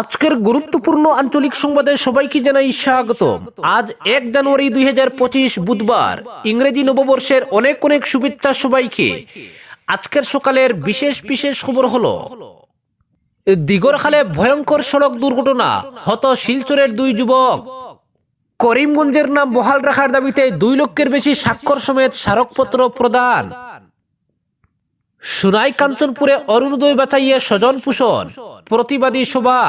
আজকের গুরুত্বপূর্ণ আঞ্চলিক সংবাদে সবাইকে জানাই স্বাগত আজ এক জানুয়ারি দুই হাজার পঁচিশ বুধবার, ইংরেজি নববর্ষের অনেক অনেক শুভেচ্ছা সবাইকে। আজকের সকালের বিশেষ বিশেষ খবর হলো, দিগরখালে ভয়ঙ্কর সড়ক দুর্ঘটনা হত শিলচরের দুই যুবক। করিমগঞ্জের নাম বহাল রাখার দাবিতে দুই লক্ষের বেশি স্বাক্ষর সমেত স্মারকপত্র প্রদান। সুনাই কাঞ্চনপুরে অরুণোদয় বাঁচাইয়ে স্বজন পোষণ, প্রতিবাদী সভা।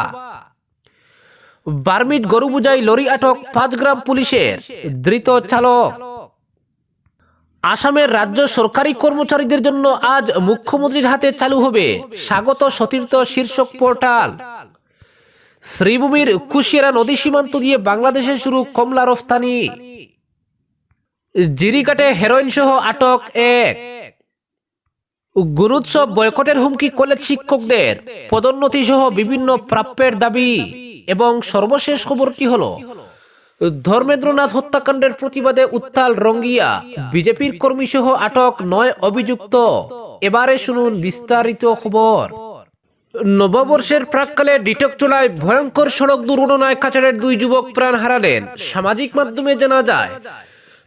বার্মিট গরু বুঝাই লরি আটক গ্রাম পুলিশের ধৃত চালক। আসামের রাজ্য সরকারি কর্মচারীদের জন্য আজ মুখ্যমন্ত্রীর হাতে চালু হবে স্বাগত সতীর্থ শীর্ষক পোর্টাল। শ্রীভূমির কুশিয়ারা নদী সীমান্ত দিয়ে বাংলাদেশে শুরু কমলা রফতানি। জিরিকাটে হেরোইন সহ আটক এক। গুরুৎসব বয়কটের হুমকি কলেজ শিক্ষকদের। পদোন্নতি সহ বিভিন্ন প্রাপ্যের দাবি এবং সর্বশেষ খবরটি হলো, ধর্মেন্দ্রনাথ হত্যাকাণ্ডের প্রতিবাদে উত্তাল রঙ্গিয়া, বিজেপির কর্মী সহ আটক নয় অভিযুক্ত। এবারে শুনুন বিস্তারিত খবর। নববর্ষের প্রাককালে ডিটক চলায় ভয়ঙ্কর সড়ক দুর্ঘটনায় কাছাড়ের দুই যুবক প্রাণ হারালেন। সামাজিক মাধ্যমে জানা যায়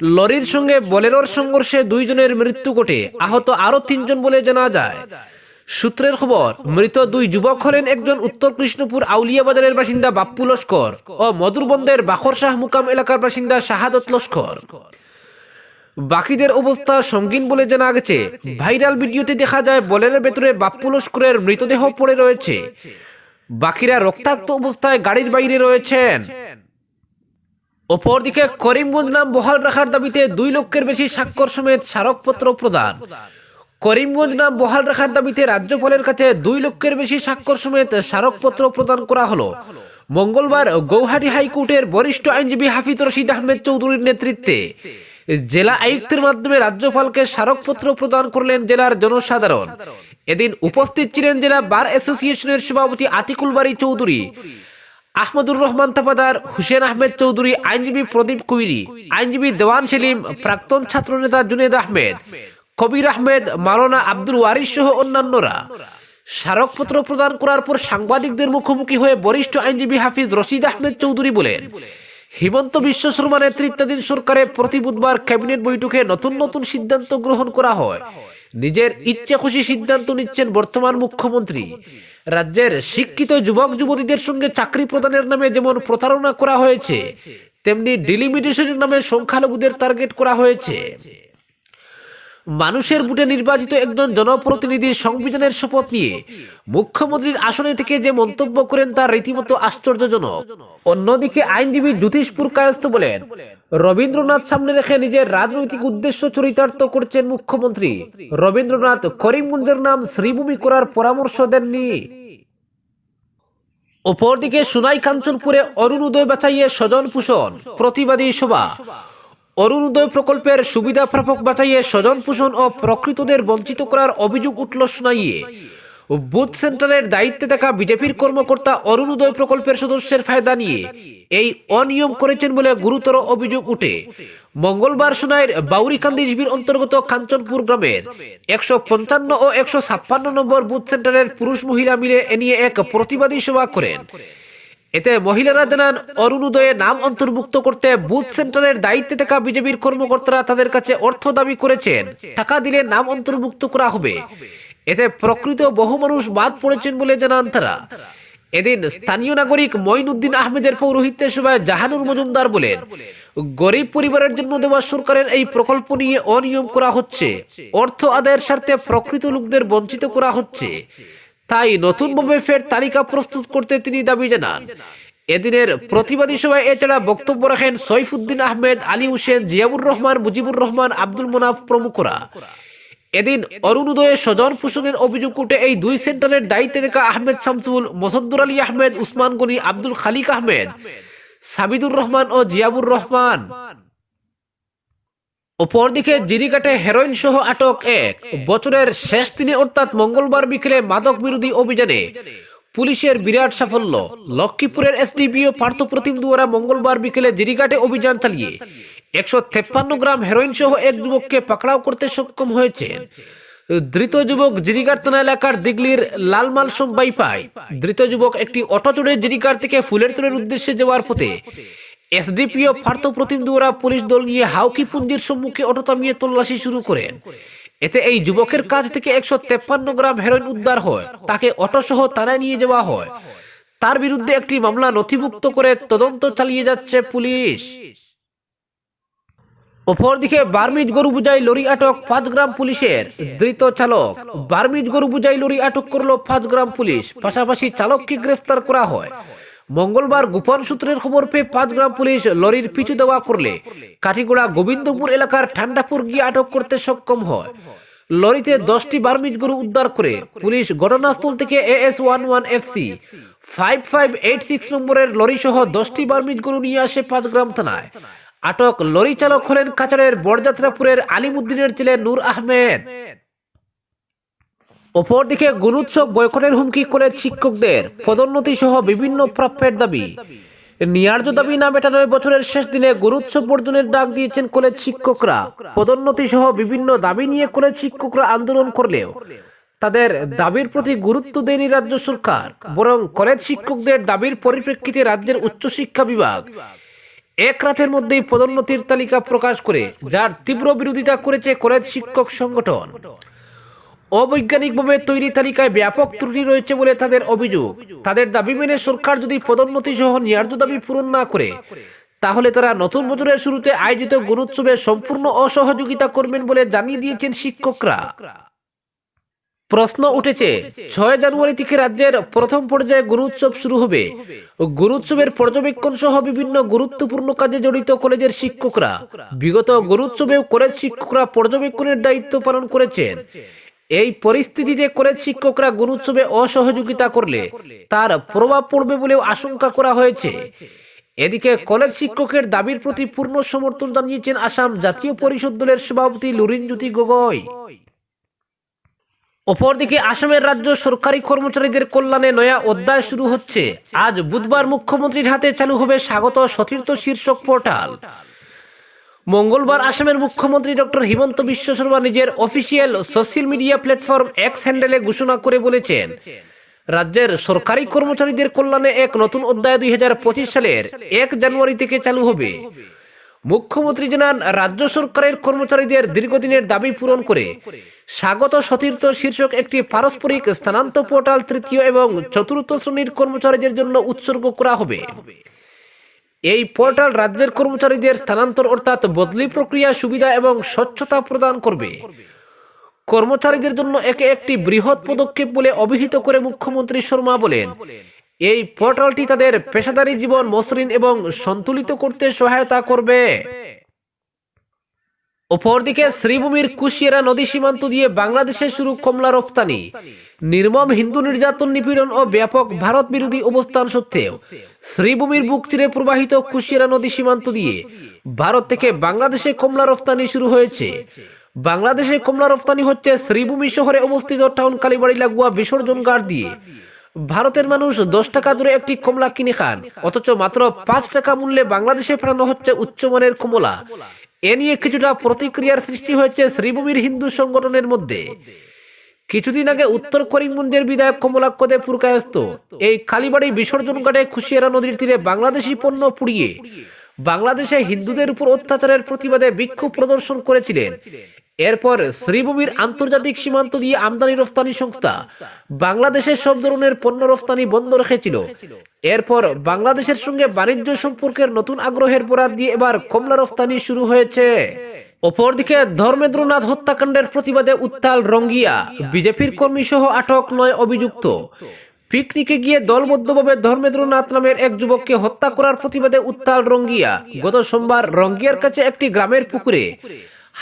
লরির সঙ্গে বলেরোর সংঘর্ষে দুইজনের মৃত্যু ঘটে। আহত আরও তিনজন বলে জানা যায়। সূত্রের খবর, মৃত দুই যুবক হলেন একজন উত্তর কৃষ্ণপুর আউলিয়া বাজারের বাসিন্দা বাপ্পু লস্কর ও মধুরবন্দের বাখর শাহ মুকাম এলাকার বাসিন্দা শাহাদত লস্কর। বাকিদের অবস্থা সঙ্গীন বলে জানা গেছে। ভাইরাল ভিডিওতে দেখা যায়, বলের ভেতরে বাপ্পু লস্করের মৃতদেহ পড়ে রয়েছে। বাকিরা রক্তাক্ত অবস্থায় গাড়ির বাইরে রয়েছেন। অপরদিকে করিমগঞ্জ নাম বহাল রাখার দাবিতে দুই লক্ষের বেশি স্বাক্ষর সমেত স্মারকপত্র প্রদান। করিমগঞ্জ নাম বহাল রাখার দাবিতে রাজ্যপালের কাছে দুই লক্ষের বেশি স্বাক্ষর সমেত স্মারকপত্র প্রদান করা হলো। মঙ্গলবার গৌহাটি হাইকোর্টের বরিষ্ঠ আইনজীবী হাফিজ রশিদ আহমেদ চৌধুরীর নেতৃত্বে জেলা আয়ুক্তের মাধ্যমে রাজ্যপালকে স্মারকপত্র প্রদান করলেন জেলার জনসাধারণ। এদিন উপস্থিত ছিলেন জেলা বার অ্যাসোসিয়েশনের সভাপতি আতিকুল বাড়ি চৌধুরী। আহমদুর রহমান তাপাদার হুসেন আহমেদ চৌধুরী আইনজীবী প্রদীপ কুইরি, আইনজীবী দেওয়ান সেলিম, প্রাক্তন ছাত্রনেতা জুনেদ আহমেদ, কবির আহমেদ, মাওলানা আব্দুল ওয়ারিস সহ অন্যান্যরা। স্মারকপত্র প্রদান করার পর সাংবাদিকদের মুখোমুখি হয়ে বরিষ্ঠ আইনজীবী হাফিজ রশিদ আহমেদ চৌধুরী বলেন, হিমন্ত বিশ্ব শর্মা নেতৃত্বাধীন সরকারের প্রতি বুধবার ক্যাবিনেট বৈঠকে নতুন নতুন সিদ্ধান্ত গ্রহণ করা হয়। নিজের ইচ্ছে খুশি সিদ্ধান্ত নিচ্ছেন বর্তমান মুখ্যমন্ত্রী। রাজ্যের শিক্ষিত যুবক যুবতীদের সঙ্গে চাকরি প্রদানের নামে যেমন প্রতারণা করা হয়েছে, তেমনি ডিলিমিটেশনের নামে সংখ্যালঘুদের টার্গেট করা হয়েছে। মানুষের বুটে নির্বাচিত একজন জনপ্রতিনিধি সংবিধানের শপথ নিয়ে মুখ্যমন্ত্রীর আসনে থেকে যে মন্তব্য করেন তা রীতিমতো আশ্চর্যজনক। অন্যদিকে আইনজীবী জ্যোতিষপুর কায়স্থ বলেন, রবীন্দ্রনাথ সামনে রেখে নিজের রাজনৈতিক উদ্দেশ্য চরিতার্থ করছেন মুখ্যমন্ত্রী। রবীন্দ্রনাথ করিমগঞ্জের নাম শ্রীভূমি করার পরামর্শ দেননি। অপরদিকে সুনাই কাঞ্চনপুরে অরুণোদয় বাঁচাইয়ে স্বজন পোষণ প্রতিবাদী সভা। অরুণোদয় প্রকল্পের সুবিধা প্রাপক বাঁচাইয়ে স্বজন পোষণ ও প্রকৃতদের বঞ্চিত করার অভিযোগ উঠল সুনাইয়ে বুথ সেন্টারের দায়িত্বে থাকা বিজেপির কর্মকর্তা অরুণোদয় প্রকল্পের সদস্যের ফায়দা নিয়ে এই অনিয়ম করেছেন বলে গুরুতর অভিযোগ উঠে। মঙ্গলবার সোনাইয়ের বাউরিকান্দি জিবির অন্তর্গত কাঞ্চনপুর গ্রামের একশো পঞ্চান্ন ও একশো ছাপ্পান্ন নম্বর বুথ সেন্টারের পুরুষ মহিলা মিলে এ নিয়ে এক প্রতিবাদী সভা করেন। এতে মহিলারা জানান অরুণোদয়ে নাম অন্তর্ভুক্ত করতে বুথ সেন্টারের দায়িত্বে থাকা বিজেপির কর্মকর্তারা তাদের কাছে অর্থ দাবি করেছেন। টাকা দিলে নাম অন্তর্ভুক্ত করা হবে। এতে প্রকৃত বহু মানুষ বাদ পড়েছেন বলে জানান তারা। এদিন স্থানীয় নাগরিক মঈনুদ্দিন আহমেদের পৌরোহিত্যে সভায় জাহানুর মজুমদার বলেন, গরিব পরিবারের জন্য দেওয়া সরকারের এই প্রকল্প নিয়ে অনিয়ম করা হচ্ছে। অর্থ আদায়ের স্বার্থে প্রকৃত লোকদের বঞ্চিত করা হচ্ছে। তাই নতুনভাবে ফের তালিকা প্রস্তুত করতে তিনি দাবি জানান। এদিনের প্রতিবাদী সভায় এছাড়া বক্তব্য রাখেন সৈফুদ্দিন আহমেদ, আলী হোসেন জিয়াবুর রহমান, মুজিবুর রহমান, আব্দুল মোনাফ প্রমুখরা। এদিন অরুণোদয়ে স্বজন পোষণের অভিযোগ উঠে এই দুই সেন্টারের দায়িত্বে থাকা আহমেদ শামসুল, মোসাদ্দুর আলী আহমেদ, উসমান গনি, আব্দুল খালিক আহমেদ, সাবিদুর রহমান ও জিয়াবুর রহমান। অপরদিকে জিরিঘাটে হেরোইন সহ আটক এক। বছরের শেষ দিনে অর্থাৎ মঙ্গলবার বিকেলে মাদক বিরোধী অভিযানে পুলিশের বিরাট সাফল্য। লক্ষ্মীপুরের এসডিপিও পার্থপ্রতিম দুয়ারা মঙ্গলবার বিকেলে জিরিঘাটে অভিযান চালিয়ে একশো তেপ্পান্ন গ্রাম হেরোইন সহ এক যুবককে পাকড়াও করতে সক্ষম হয়েছেন। ধৃত যুবক জিরিগার থানা এলাকার দিগলির লালমালসম বাইপাই। ধৃত যুবক একটি অটো চড়ে জিরিগার থেকে ফুলের তোলের উদ্দেশ্যে যাওয়ার পথে এসডিপিও ফার্ত প্রতিম দুয়ারা পুলিশ দল নিয়ে হাউকি পুঞ্জির সম্মুখে অটো থামিয়ে তল্লাশি শুরু করেন। এতে এই যুবকের কাছ থেকে একশো তেপ্পান্ন গ্রাম হেরোইন উদ্ধার হয়। তাকে অটো সহ থানায় নিয়ে যাওয়া হয়। তার বিরুদ্ধে একটি মামলা নথিভুক্ত করে তদন্ত চালিয়ে যাচ্ছে পুলিশ। অপরদিকে বার্মিজ গরু বুঝাই লরি আটক পাঁচ গ্রাম পুলিশের ধৃত চালক। বার্মিজ গরু বুঝাই লরি আটক করল পাঁচ গ্রাম পুলিশ। পাশাপাশি চালককে গ্রেফতার করা হয়। মঙ্গলবার গোপন সূত্রের খবর পেয়ে পাঁচ গ্রাম পুলিশ লরির পিছু দেওয়া করলে কাঠিগোড়া গোবিন্দপুর এলাকার ঠান্ডাপুর গিয়ে আটক করতে সক্ষম হয়। লরিতে দশটি বার্মিজ গরু উদ্ধার করে পুলিশ ঘটনাস্থল থেকে AS one one FC five five eight six নম্বরের লরি সহ দশটি বার্মিজ গরু নিয়ে আসে পাঁচ গ্রাম থানায়। আটক লরি চালক হলেন কাচারের বরযাত্রাপুরের আলিমুদ্দিনের ছেলে নূর আহমেদ। অপরদিকে গুণোৎসব বয়কটের হুমকি করে শিক্ষকদের পদোন্নতি সহ বিভিন্ন প্রাপ্যের দাবি। ন্যায্য দাবি না মেটানোয় বছরের শেষ দিনে গুরুৎসব বর্জনের ডাক দিয়েছেন কলেজ শিক্ষকরা। পদোন্নতি সহ বিভিন্ন দাবি নিয়ে কলেজ শিক্ষকরা আন্দোলন করলেও তাদের দাবির প্রতি গুরুত্ব দেয়নি রাজ্য সরকার, বরং কলেজ শিক্ষকদের দাবির পরিপ্রেক্ষিতে রাজ্যের উচ্চশিক্ষা বিভাগ এক রাতের মধ্যেই পদোন্নতির তালিকা প্রকাশ করে যার তীব্র বিরোধিতা করেছে কলেজ শিক্ষক সংগঠন। অবৈজ্ঞানিকভাবে তৈরি তালিকায় ব্যাপক ত্রুটি রয়েছে বলে তাদের অভিযোগ। তাদের দাবি মেনে সরকার যদি পদোন্নতি সহ ন্যায্য দাবি পূরণ না করে, তাহলে তারা নতুন বছরের শুরুতে আয়োজিত গুণোৎসবে সম্পূর্ণ অসহযোগিতা করবেন বলে জানিয়ে দিয়েছেন শিক্ষকরা। প্রশ্ন উঠেছে, ছয় জানুয়ারি থেকে রাজ্যের প্রথম পর্যায়ে গুরুৎসব শুরু হবে। গুরুৎসবের পর্যবেক্ষণ সহ বিভিন্ন গুরুত্বপূর্ণ কাজে জড়িত কলেজের শিক্ষকরা। বিগত গুরুৎসবেও কলেজ শিক্ষকরা পর্যবেক্ষণের দায়িত্ব পালন করেছেন। এই পরিস্থিতিতে কলেজ শিক্ষকরা গুরুৎসবে অসহযোগিতা করলে তার প্রভাব পড়বে বলেও আশঙ্কা করা হয়েছে। এদিকে কলেজ শিক্ষকের দাবির প্রতি পূর্ণ সমর্থন জানিয়েছেন আসাম জাতীয় পরিষদ দলের সভাপতি লুরিনজ্যোতি গগৈ। অপরদিকে আসামের রাজ্য সরকারি কর্মচারীদের কল্যাণে নয়া অধ্যায় শুরু হচ্ছে। আজ বুধবার মুখ্যমন্ত্রীর হাতে চালু হবে স্বাগত সতীর্থ শীর্ষক পোর্টাল। মঙ্গলবার আসামের মুখ্যমন্ত্রী ডক্টর হিমন্ত বিশ্ব শর্মা নিজের official social media platform X হ্যান্ডেলে ঘোষণা করে বলেছেন। রাজ্যের সরকারি কর্মচারীদের কল্যাণে এক নতুন অধ্যায় দুই সালের এক জানুয়ারি থেকে চালু হবে। মুখ্যমন্ত্রী জানান, রাজ্য সরকারের কর্মচারীদের দীর্ঘদিনের দাবি পূরণ করে স্বাগত সতীর্থ শীর্ষক একটি পারস্পরিক স্থানান্তর পোর্টাল তৃতীয় এবং চতুর্থ শ্রেণির কর্মচারীদের জন্য উৎসর্গ করা হবে। এই পোর্টাল রাজ্যের কর্মচারীদের স্থানান্তর অর্থাৎ বদলি প্রক্রিয়া, সুবিধা এবং স্বচ্ছতা প্রদান করবে। কর্মচারীদের জন্য একে একটি বৃহৎ পদক্ষেপ বলে অভিহিত করে মুখ্যমন্ত্রী শর্মা বলেন। এই পোর্টালটি তাদের পেশাদারী জীবন, মসৃণ এবং সন্তুলিত করতে সহায়তা করবে। অপরদিকে শ্রীভূমির কুশিয়ারা নদী সীমান্ত দিয়ে বাংলাদেশে শুরু কমলা রপ্তানি। নির্মম হিন্দু নির্যাতন নিপীড়ন ও ব্যাপক ভারত বিরোধী অবস্থান সত্ত্বেও শ্রীভূমির বুক চিরে প্রবাহিত কুশিয়ারা নদী সীমান্ত দিয়ে ভারত থেকে বাংলাদেশে কমলা রপ্তানি শুরু হয়েছে। বাংলাদেশে কমলা রপ্তানি হচ্ছে শ্রীভূমি শহরে অবস্থিত টাউন কালীবাড়ি লাগোয়া বিসর্জন গাড় দিয়ে। ভারতের মানুষ দশ টাকা দূরে একটি কমলা কিনে খান, অথচ মাত্র পাঁচ টাকা মূল্যে বাংলাদেশে ফেরানো হচ্ছে উচ্চমানের কমলা। এ নিয়ে কিছুটা প্রতিক্রিয়ার সৃষ্টি হয়েছে শ্রীভূমির হিন্দু সংগঠনের মধ্যে। কিছুদিন আগে উত্তর করিমগঞ্জের বিধায়ক কমলাক্ষ দেব পুরকায়স্ত এই কালীবাড়ি বিসর্জন ঘাটে খুশিয়ারা নদীর তীরে বাংলাদেশি পণ্য পুড়িয়ে বাংলাদেশে হিন্দুদের উপর অত্যাচারের প্রতিবাদে বিক্ষোভ প্রদর্শন করেছিলেন। এরপর শ্রীভূমির আন্তর্জাতিক সীমান্ত দিয়ে আমদানি রফতানি সংস্থা বাংলাদেশের সব ধরনের পণ্য রফতানি বন্ধ রেখেছিল। এরপর বাংলাদেশের সঙ্গে বাণিজ্য সম্পর্কের নতুন আগ্রহের বরাদ দিয়ে এবার কমলা রফতানি শুরু হয়েছে। অপরদিকে ধর্মেন্দ্রনাথ হত্যাকাণ্ডের প্রতিবাদে উত্তাল রঙ্গিয়া, বিজেপির কর্মী সহ আটক নয় অভিযুক্ত। পিকনিকে গিয়ে দলবদ্ধভাবে ধর্মেন্দ্রনাথ নামের এক যুবককে হত্যা করার প্রতিবাদে উত্তাল রঙ্গিয়া। গত সোমবার রঙ্গিয়ার কাছে একটি গ্রামের পুকুরে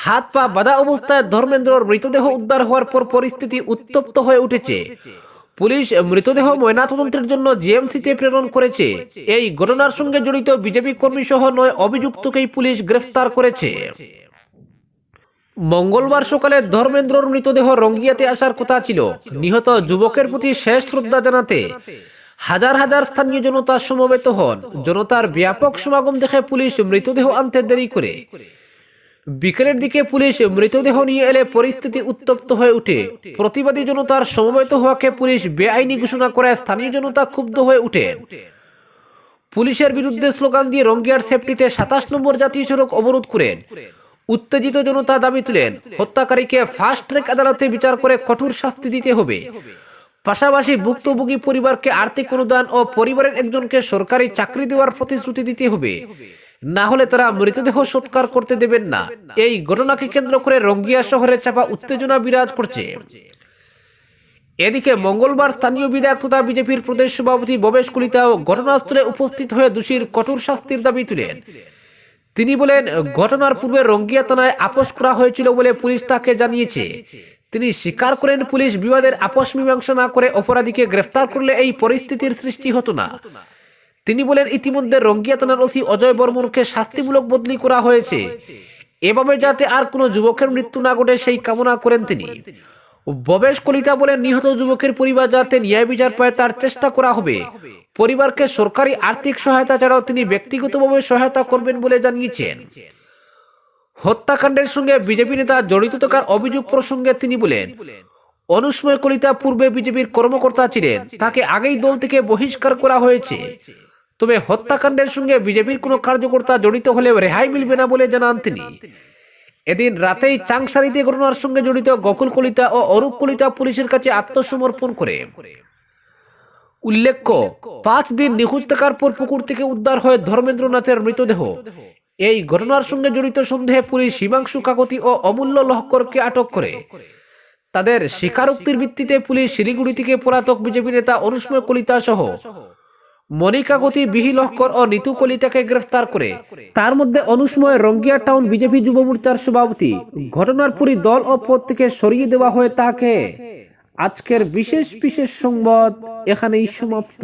হাত পা বাঁধা অবস্থায় ধর্মেন্দ্রর মৃতদেহ উদ্ধার হওয়ার পর পরিস্থিতি উত্তপ্ত হয়ে উঠেছে। পুলিশ মৃতদেহ ময়নাতদন্তের জন্য জিএমসিতে প্রেরণ করেছে। এই ঘটনার সঙ্গে জড়িত বিজেপি কর্মী সহ নয় অভিযুক্তকেই পুলিশ গ্রেফতার করেছে। মঙ্গলবার সকালে ধর্মেন্দ্রর মৃতদেহ রঙ্গিয়াতে আসার কথা ছিল। নিহত যুবকের প্রতি শেষ শ্রদ্ধা জানাতে হাজার হাজার স্থানীয় জনতা সমবেত হন। জনতার ব্যাপক সমাগম দেখে পুলিশ মৃতদেহ আনতে দেরি করে। বিকেলের দিকে পুলিশ মৃতদেহ নিয়ে এলে পরিস্থিতি উত্তপ্ত হয়ে ওঠে। প্রতিবাদী জনতার সমবেত হওয়াকে পুলিশ বেআইনি ঘোষণা করে স্থানীয় জনতা ক্ষুব্ধ হয়ে ওঠেন পুলিশের বিরুদ্ধে স্লোগান দিয়ে রঙ্গিয়ার সেফটিতে সাতাশ নম্বর জাতীয় সড়ক অবরোধ করেন। উত্তেজিত জনতা দাবি তুলেন, হত্যাকারীকে ফাস্ট ট্র্যাক আদালতে বিচার করে কঠোর শাস্তি দিতে হবে। পাশাপাশি ভুক্তভোগী পরিবারকে আর্থিক অনুদান ও পরিবারের একজনকে সরকারি চাকরি দেওয়ার প্রতিশ্রুতি দিতে হবে। না হলে তারা মৃতদেহ সৎকার করতে দেবেন না। এই ঘটনাকে কেন্দ্র করে রঙ্গিয়া শহরে চাপা উত্তেজনা বিরাজ করছে। এদিকে মঙ্গলবার স্থানীয় বিধায়ক তথা বিজেপির প্রদেশ সভাপতি ভবেশ কলিতাও ঘটনাস্থলে উপস্থিত হয়ে দোষীর কঠোর শাস্তির দাবি তুলেন। তিনি বলেন, ঘটনার পূর্বে রঙ্গিয়া থানায় আপোষ করা হয়েছিল বলে পুলিশ তাকে জানিয়েছে। তিনি স্বীকার করেন, পুলিশ বিবাদের আপোষ মীমাংসা না করে অপরাধীকে গ্রেফতার করলে এই পরিস্থিতির সৃষ্টি হতো না। তিনি বলেন, ইতিমধ্যে রঙ্গিয়া থানার ওসি অজয় বর্মনকে শাস্তিমূলক বদলি করা হয়েছে। এভাবে যাতে আর কোনো যুবকের মৃত্যু না ঘটে সেই কামনা করেন তিনি। ভবেশ কলিতা বলেন, নিহত যুবকের পরিবার যাতে ন্যায় বিচার পায়, তার চেষ্টা করা হবে। পরিবারকে সরকারি আর্থিক সহায়তা ছাড়াও তিনি ব্যক্তিগতভাবে সহায়তা করবেন বলে জানিয়েছেন। হত্যাকাণ্ডের সঙ্গে বিজেপি নেতা জড়িত থাকার অভিযোগ প্রসঙ্গে তিনি বলেন অনুস্ময় কলিতা পূর্বে বিজেপির কর্মকর্তা ছিলেন। তাকে আগেই দল থেকে বহিষ্কার করা হয়েছে। তবে হত্যাকাণ্ডের সঙ্গে বিজেপির কোনো কার্যকর্তা জড়িত হলে রেহাই মিলবে না বলে জানান তিনি। এদিন রাতেই চাংসারিতে ঘটনার সঙ্গে জড়িত গকুল কলিতা ও অরূপ কলিতা পুলিশের কাছে আত্মসমর্পণ করে। উল্লেখ্য, পাঁচ দিন নিখোঁজ থাকার পর পুকুর থেকে উদ্ধার হয় ধর্মেন্দ্রনাথের মৃতদেহ। এই ঘটনার সঙ্গে জড়িত সন্দেহে পুলিশ হিমাংশু কাকতি ও অমূল্য লহকরকে আটক করে। তাদের স্বীকারোক্তির ভিত্তিতে পুলিশ শিলিগুড়ি থেকে পলাতক বিজেপি নেতা অনুস্ময় কলিতা সহ মনিকা গতি বিহি লহকর ও নিতু কলিতাকে গ্রেফতার করে। তার মধ্যে অনুসময় রঙ্গিয়া টাউন বিজেপি যুব মোর্চার সভাপতি। ঘটনার পুরি দল ও পদ থেকে সরিয়ে দেওয়া হয় তাকে। আজকের বিশেষ বিশেষ সংবাদ এখানেই সমাপ্ত।